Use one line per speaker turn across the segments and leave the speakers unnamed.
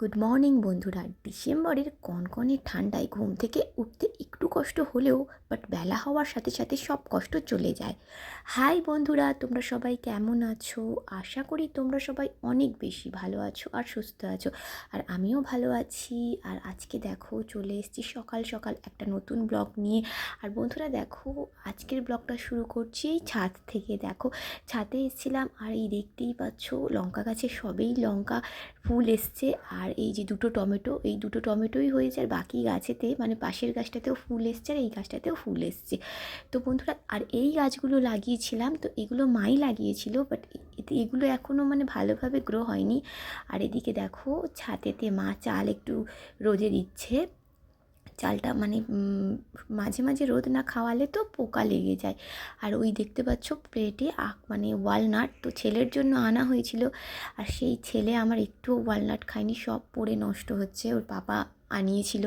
Good morning বন্ধুরা। ডিসেম্বরের কনকনে ঠান্ডায় ঘুম থেকে উঠতে একটু কষ্ট হলেও বাট বেলা হওয়ার সাথে সাথে সব কষ্ট চলে যায়। হাই বন্ধুরা, তোমরা সবাই কেমন আছো? আশা করি তোমরা সবাই অনেক বেশি ভালো আছো আর সুস্থ আছো। আর আমিও ভালো আছি। আর আজকে দেখো, চলে এসেছি সকাল সকাল একটা নতুন ব্লগ নিয়ে। আর বন্ধুরা, দেখো, আজকের ব্লগটা শুরু করছি এই ছাদ থেকে। দেখো, ছাদে এসেছিলাম আর এই দেখতেই পাচ্ছ, লঙ্কা গাছে সবেই লঙ্কা ফুল এসছে আর এই যে দুটো টমেটো, এই দুটো টমেটোই হয়েছে আর বাকি গাছেতে মানে পাশের গাছটাতেও ফুল এসছে আর এই গাছটাতেও ফুল এসছে। তো বন্ধুরা, আর এই গাছগুলো লাগিয়েছিলাম, তো এগুলো মাই লাগিয়েছিল বাট এগুলো এখনও মানে ভালোভাবে গ্রো হয়নি। আর এদিকে দেখো, ছাতেতে মা চাল একটু রোদে দিচ্ছে। চালটা মানে মাঝে মাঝে রোদ না খাওয়ালে তো পোকা লেগে যায়। আর ওই দেখতে পাচ্ছ প্লেটে আখ মানে ওয়ালনাট তো ছেলের জন্য আনা হয়েছিল। আর সেই ছেলে আমার একটুও ওয়ালনাট খায়নি, সব পড়ে নষ্ট হচ্ছে। ওর পাপা আনিয়েছিল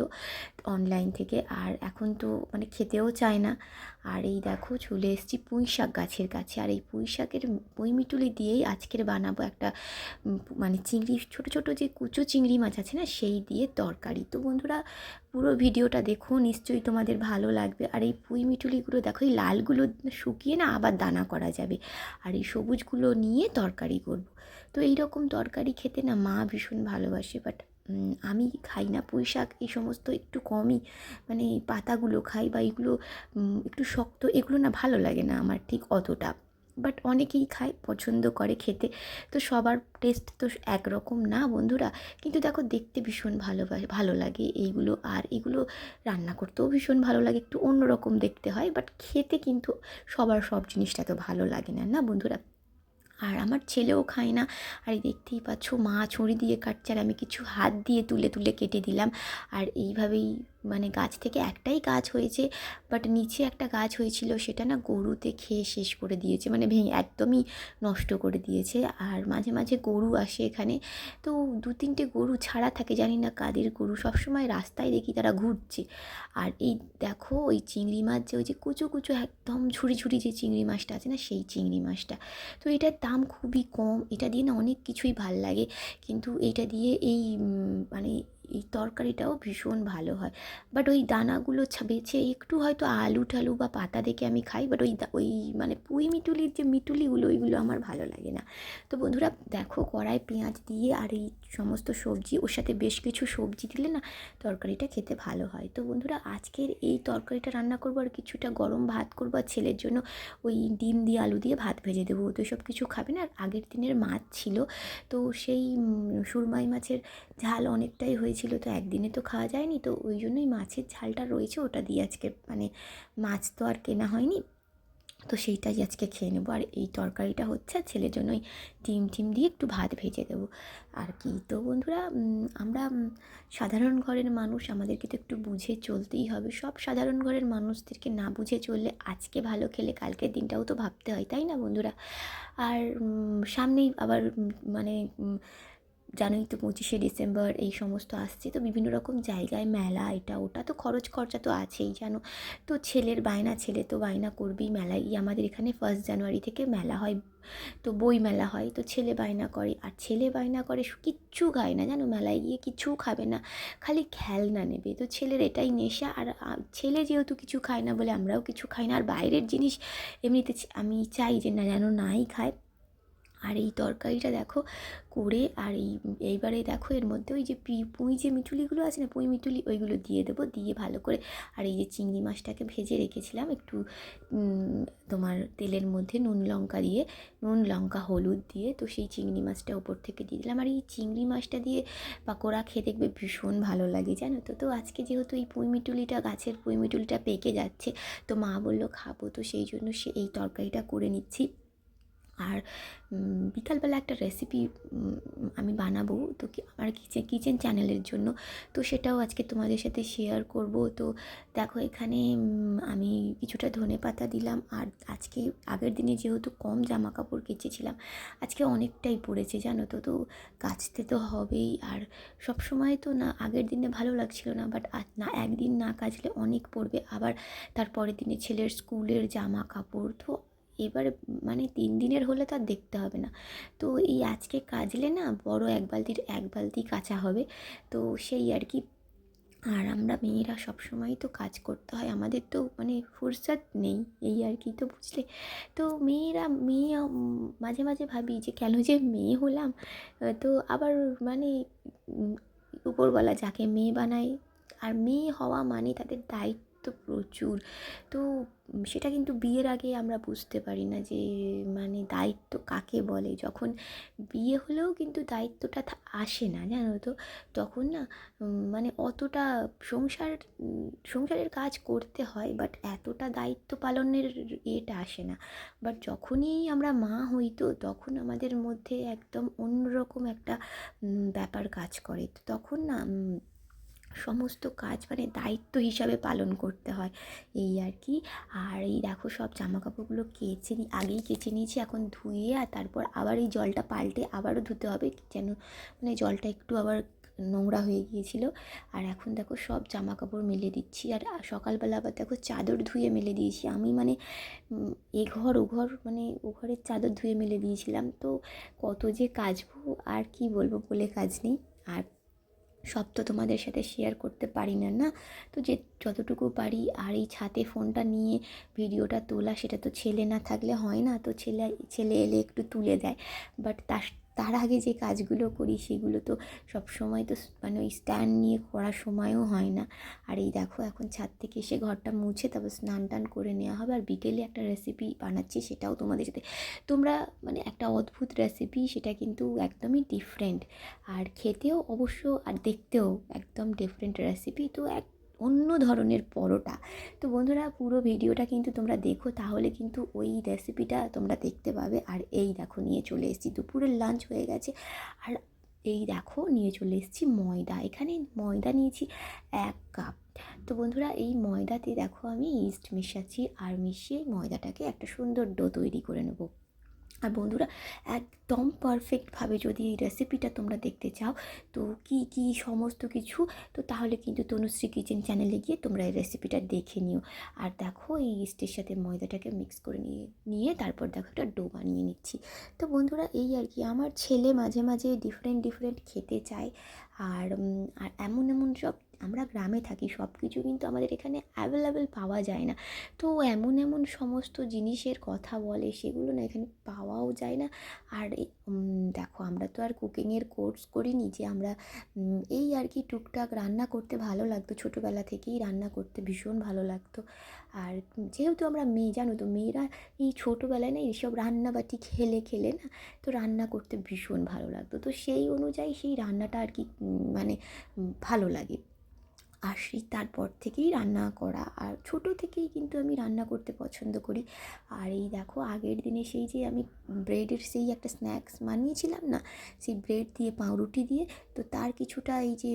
অনলাইন থেকে। আর এখন তো মানে খেতেও চায় না। আর এই দেখো চলে এসেছি পুঁই শাক গাছের কাছে। আর এই পুঁই শাকের পুঁই মিটুলি দিয়েই আজকের বানাবো একটা মানে চিংড়ি, ছোট ছোট যে কুচো চিংড়ি মাছ আছে না, সেই দিয়ে তরকারি। তো বন্ধুরা, পুরো ভিডিওটা দেখো, নিশ্চয়ই তোমাদের ভালো লাগবে। আর এই পুঁই মিটুলিগুলো দেখো, এই লালগুলো শুকিয়ে না আবার দানা করা যাবে। আর এই সবুজগুলো নিয়ে তরকারি করব। তো এই রকম তরকারি খেতে না মা ভীষণ ভালোবাসে বাট আমি খাই না পুঁই শাক এই সমস্ত একটু কমই। মানে পাতাগুলো খাই বা এগুলো একটু শক্ত, এগুলো না ভালো লাগে না আমার ঠিক অতটা। বাট অনেকেই খায়, পছন্দ করে খেতে। তো সবার টেস্ট তো একরকম না বন্ধুরা, কিন্তু দেখো দেখতে ভীষণ ভালো ভালো লাগে এইগুলো। আর এগুলো রান্না করতেও ভীষণ ভালো লাগে, একটু অন্যরকম দেখতে হয়। বাট খেতে কিন্তু সবার সব জিনিসটা তো ভালো লাগে না না বন্ধুরা? আর আমার ছেলেও খায় না। আর এই দেখতেই পাচ্ছ, মা ছুরি দিয়ে কাটছে আর আমি কিছু হাত দিয়ে তুলে তুলে কেটে দিলাম। আর এইভাবেই মানে গাছ থেকে একটাই গাছ হয়েছে বাট নিচে একটা গাছ হয়েছিল, সেটা না গরুতে খেয়ে শেষ করে দিয়েছে মানে ভেঙে একদমই নষ্ট করে দিয়েছে। আর মাঝে মাঝে গরু আসে এখানে, তো দু তিনটে গরু ছাড়া থাকে, জানি না কাদের গরু, সবসময় রাস্তায় দেখি তারা ঘুরছে। আর এই দেখো, ওই চিংড়ি মাছ যে, ওই যে কুচো কুচো একদম ঝুড়ি ঝুড়ি যে চিংড়ি মাছটা আছে না, সেই চিংড়ি মাছটা। তো এটার দাম খুবই কম, এটা দিয়ে না অনেক কিছুই ভালো লাগে। কিন্তু এটা দিয়ে এই মানে এই তরকারিটাও ভীষণ ভালো হয়। বাট ওই দানাগুলো বেছে একটু হয়তো আলু টালু বা পাতা দেখে আমি খাই বাট ওই ওই মানে পুঁই মিটুলির যে মিটুলিগুলো, ওইগুলো আমার ভালো লাগে না। তো বন্ধুরা, দেখো কড়াই পেঁয়াজ দিয়ে আর এই সমস্ত সবজি, ওর সাথে বেশ কিছু সবজি দিলে না তরকারিটা খেতে ভালো হয়। তো বন্ধুরা, আজকের এই তরকারিটা রান্না করব আর কিছুটা গরম ভাত করব আর ছেলের জন্য ওই ডিম দিয়ে আলু দিয়ে ভাত ভেজে দেবো। তো সব কিছু খাবে না, আর আগের দিনের মাছ ছিল। তো সেই সুরমাই মাছের ঝাল অনেকটাই হয়েছিল, তো একদিনে তো খাওয়া যায়নি, তো ওই জন্যই মাছের ঝালটা রয়েছে, ওটা দিয়ে আজকে মানে মাছ তো আর কেনা হয়নি, তো সেইটাই আজকে খেয়ে নেব। আর এই তরকারিটা হচ্ছে ছেলের জন্য ওই ডিম টিম দিয়ে একটু ভাত ভেজে দেবো। আর কি, তো বন্ধুরা আমরা সাধারণ ঘরের মানুষ, আমাদেরকে তো একটু বুঝে চলতেই হবে। সব সাধারণ ঘরের মানুষদেরকে না বুঝে চললে আজকে ভালো খেলে, কালকের দিনটাও তো ভাবতে হয়, তাই না বন্ধুরা? আর সামনেই আবার মানে জানোই তো পঁচিশে ডিসেম্বর এই সমস্ত আসছে। তো বিভিন্ন রকম জায়গায় মেলা, এটা ওটা তো খরচ খরচা তো আছেই, জানো? তো ছেলের বায়না, ছেলে তো বায়না করবেই মেলায়। আমাদের এখানে ফার্স্ট জানুয়ারি থেকে মেলা হয়, তো বই মেলা হয়, তো ছেলে বায়না করে। আর ছেলে বায়না করে কিচ্ছু খায় না, জানো? মেলায় গিয়ে কিচ্ছু খাবে না, খালি খেলনা নেবে। তো ছেলের এটাই নেশা। আর ছেলে যেহেতু কিছু খায় না বলে আমরাও কিছু খাই না। আর বাইরের জিনিস এমনিতে আমি চাই যে না যেন নাই খায়। আর এই তরকারিটা দেখো করে আর এই, এইবারে দেখো এর মধ্যে ওই যে পুঁই যে মিটুলিগুলো আছে না, পুঁই মিটুলি ওইগুলো দিয়ে দেবো, দিয়ে ভালো করে আর এই যে চিংড়ি মাছটাকে ভেজে রেখেছিলাম একটু তোমার তেলের মধ্যে নুন লঙ্কা দিয়ে, নুন লঙ্কা, হলুদ দিয়ে, তো সেই চিংড়ি মাছটা ওপর থেকে দিয়ে দিলাম। আর এই চিংড়ি মাছটা দিয়ে পাকোড়া খেয়ে দেখবে ভীষণ ভালো লাগে, জানো তো। তো আজকে যেহেতু এই পুঁই মিটুলিটা গাছের পুঁই মিটুলিটা পেকে যাচ্ছে, তো মা বলল খাব, তো সেই জন্য সে এই তরকারিটা করে নিচ্ছি। আর বিকালবেলা একটা রেসিপি আমি বানাবো তো কি, আমার কিচেন কিচেন চ্যানেলের জন্য। তো সেটাও আজকে তোমাদের সাথে শেয়ার করব। তো দেখো এখানে আমি কিছুটা ধনে পাতা দিলাম আর আজকে, আগের দিনে যেহেতু কম জামা কাপড় কেচেছিলাম, আজকে অনেকটাই পড়েছে জানো তো তো কাচতে তো হবেই। আর সব সময় তো না, আগের দিনে ভালো লাগছিল না বাট না, একদিন না কাচলে অনেক পড়বে। আবার তারপরের দিনে ছেলের স্কুলের জামা কাপড় তো এবার মানে তিন দিনের হলে তো আর দেখতে হবে না। তো এই আজকে কাজলে না বড় এক বালতির, এক বালতি কাঁচা হবে। তো সেই আর কি। আর আমরা মেয়েরা সবসময় তো কাজ করতে হয়। আমাদের তো মানে ফুরসত নেই, এই আর কি তো বুঝলে। তো মেয়েরা মেয়ে মাঝে মাঝে ভাবি যে কেন যে মেয়ে হলাম। তো আবার মানে উপরওয়ালা যাকে মেয়ে বানায়, আর মেয়ে হওয়া মানে তাদের দায়িত্ব প্রচুর। তো সেটা কিন্তু বিয়ের আগে আমরা বুঝতে পারি না যে মানে দায়িত্ব কাকে বলে? যখন বিয়ে হলেও কিন্তু দায়িত্বটা আসে না, জানো তো? তখন না মানে অতটা সংসার, সংসারের কাজ করতে হয় বাট এতটা দায়িত্ব পালনের ইয়েটা আসে না। বাট যখনই আমরা মা হই তো, তখন আমাদের মধ্যে একদম অন্যরকম একটা ব্যাপার কাজ করে। তো তখন না সমস্ত কাজ মানে দায়িত্ব হিসাবে পালন করতে হয়, এই আর কি। আর এই দেখো সব জামা কাপড়গুলো কেচে আগেই কেচে নিয়েছি, এখন ধুয়ে আর তারপর আবার এই জলটা পাল্টে আবারও ধুতে হবে, যেন মানে জলটা একটু আবার নোংরা হয়ে গিয়েছিল। আর এখন দেখো সব জামা কাপড় মেলে দিচ্ছি, আর সকালবেলা আবার দেখো চাদর ধুয়ে মেলে দিয়েছি। আমি মানে এ ঘর ও ঘর মানে ও ঘরের চাদর ধুয়ে মেলে দিয়েছিলাম, তো কত যে কাচবো আর কি বলব বলে কাজ নেই। আর সব তো তোমাদের সাথে শেয়ার করতে পারি না না? তো যে যতটুকু পারি, আর এই ছাতে ফোনটা নিয়ে ভিডিওটা তোলা, সেটা তো ছেলে না থাকলে হয় না। তো ছেলে ছেলে এলে একটু তুলে দেয়। বাট তার তার আগে যে কাজগুলো করি সেগুলো তো সব সময় তো মানে ওই স্ট্যান্ড নিয়ে করার সময়ও হয় না। আর এই দেখো এখন ছাদ থেকে এসে ঘরটা মুছে তারপর স্নান টান করে নেওয়া হবে। আর বিকেলে একটা রেসিপি বানাচ্ছি সেটাও তোমাদের সাথে। তোমরা মানে একটা অদ্ভুত রেসিপি সেটা কিন্তু একদমই ডিফারেন্ট আর খেতেও অবশ্য আর দেখতেও একদম ডিফারেন্ট রেসিপি তো এক অন্য ধরনের পরোটা। তো বন্ধুরা, পুরো ভিডিওটা কিন্তু তোমরা দেখো, তাহলে কিন্তু ওই রেসিপিটা তোমরা দেখতে পাবে। আর এই দেখো, নিয়ে চলে এসেছি। দুপুরের লাঞ্চ হয়ে গেছে। আর এই দেখো, নিয়ে চলে এসেছি ময়দা। এখানে ময়দা নিয়েছি এক কাপ তো বন্ধুরা, এই ময়দাতে দেখো আমি ইস্ট মেশাচ্ছি। আর মিশিয়ে ময়দাটাকে একটা সুন্দর ডো তৈরি করে নেব। আর বন্ধুরা, একদম পারফেক্টভাবে যদি এই রেসিপিটা তোমরা দেখতে চাও, তো কি কি সমস্ত কিছু, তো তাহলে কিন্তু তনুশ্রী কিচেন চ্যানেলে গিয়ে তোমরা এই রেসিপিটা দেখে নিও। আর দেখো, এই ইস্টের সাথে ময়দাটাকে মিক্স করে নিয়ে নিয়ে তারপর দেখো একটা ডো বানিয়ে নিচ্ছি। তো বন্ধুরা, এই আর কি, আমার ছেলে মাঝে মাঝে ডিফারেন্ট ডিফারেন্ট খেতে চায়। আর আর এমন এমন সব আমরা গ্রামে থাকি সব কিছু কিন্তু আমাদের এখানে অ্যাভেলেবেল পাওয়া যায় না। তো এমন এমন সমস্ত জিনিসের কথা বলে, সেগুলো না এখানে পাওয়াও যায় না। আর দেখো, আমরা তো আর কুকিংয়ের কোর্স করিনি যে আমরা এই আর কি টুকটাক রান্না করতে ভালো লাগতো। ছোটোবেলা থেকেই রান্না করতে ভীষণ ভালো লাগতো। আর যেহেতু আমরা মেয়ে, জানো তো, মেয়েরা এই ছোটোবেলায় না এইসব রান্নাবাটি খেলে খেলে না, তো রান্না করতে ভীষণ ভালো লাগতো। তো সেই অনুযায়ী সেই রান্নাটা আর কি মানে ভালো লাগে। আর সেই তারপর থেকেই রান্না করা। আর ছোটো থেকেই কিন্তু আমি রান্না করতে পছন্দ করি। আর এই দেখো, আগের দিনে সেই যে আমি ব্রেডের সেই একটা স্ন্যাক্স বানিয়েছিলাম না, সেই ব্রেড দিয়ে পাউরুটি দিয়ে, তো তার কিছুটা এই যে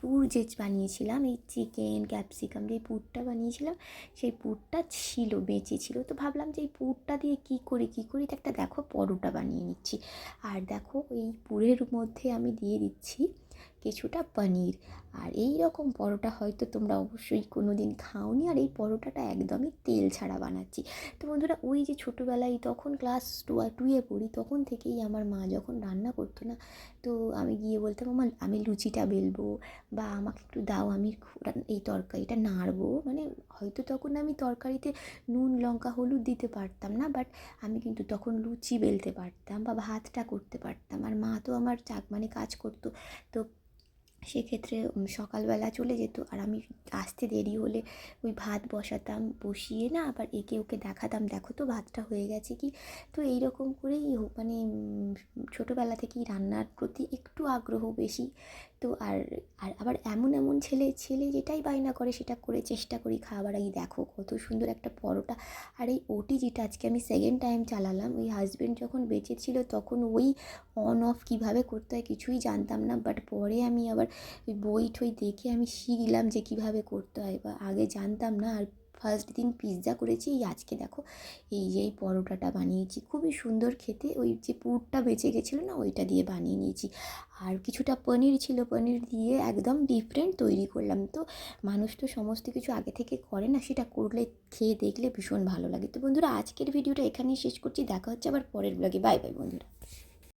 পুর যে বানিয়েছিলাম, এই চিকেন, ক্যাপসিকাম যে পুরটা বানিয়েছিলাম, সেই পুরটা ছিল, বেঁচে ছিল। তো ভাবলাম যে এই পুরটা দিয়ে কী করি কী করি একটা দেখো, পরোটা বানিয়ে নিচ্ছি। আর দেখো, এই পুরের মধ্যে আমি দিয়ে দিচ্ছি কিছুটা পনির। আর এই রকম পরোটা হয়তো তোমরা অবশ্যই কোনো দিন খাওনি। আর এই পরোটাটা একদমই তেল ছাড়া বানাচ্ছি। তো বন্ধুরা, ওই যে ছোটোবেলায় তখন ক্লাস টু টুয়ে পড়ি, তখন থেকেই আমার মা যখন রান্না করতো না, তো আমি গিয়ে বলতাম আমার আমি লুচিটা বেলবো বা আমাকে একটু দাও, আমি এই তরকারিটা নাড়বো। মানে হয়তো তখন আমি তরকারিতে নুন, লঙ্কা, হলুদ দিতে পারতাম না, বাট আমি কিন্তু তখন লুচি বেলতে পারতাম বা ভাতটা করতে পারতাম। আর মা তো আমার চাক মানে কাজ করতো। তো সেক্ষেত্রে সকালবেলা চলে যেত। আর আমি আসতে দেরি হলে ওই ভাত বসাতাম, বসিয়ে না আবার একে ওকে দেখাতাম, দেখো তো ভাতটা হয়ে গেছে কি? তো এই রকম করেই মানে ছোটোবেলা থেকেই রান্নার প্রতি একটু আগ্রহ বেশি। তো আর আর আবার এমন এমন ছেলে ছেলে যেটাই বায়না করে সেটা করে চেষ্টা করি খাবার আগে দেখো কত সুন্দর একটা পরোটা। আর এই ওটি যেটা আজকে আমি সেকেন্ড টাইম চালালাম, ওই হাজব্যান্ড যখন বেঁচে ছিল তখন ওই অন অফ কীভাবে করতে হয় কিছুই জানতাম না। বাট পরে আমি আবার ওই বই ঠই দেখে আমি শিখলাম যে কীভাবে করতে হয়। বা আগে জানতাম না আর ফার্স্ট দিন পিৎজা করেছি। এই আজকে দেখো, এই যে এই পরোটাটা বানিয়েছি। খুবই সুন্দর খেতে। ওই যে পুরটা বেঁচে গেছিল না, ওইটা দিয়ে বানিয়ে নিয়েছি। আর কিছুটা পনির ছিল, পনির দিয়ে একদম ডিফারেন্ট তৈরি করলাম। তো মানুষ তো সমস্ত কিছু আগে থেকে করে না, সেটা করলে, খেয়ে দেখলে ভীষণ ভালো লাগে। তো বন্ধুরা, আজকের ভিডিওটা এখানেই শেষ করছি। দেখা হচ্ছে আবার পরের ব্লগে বাই বাই বন্ধুরা।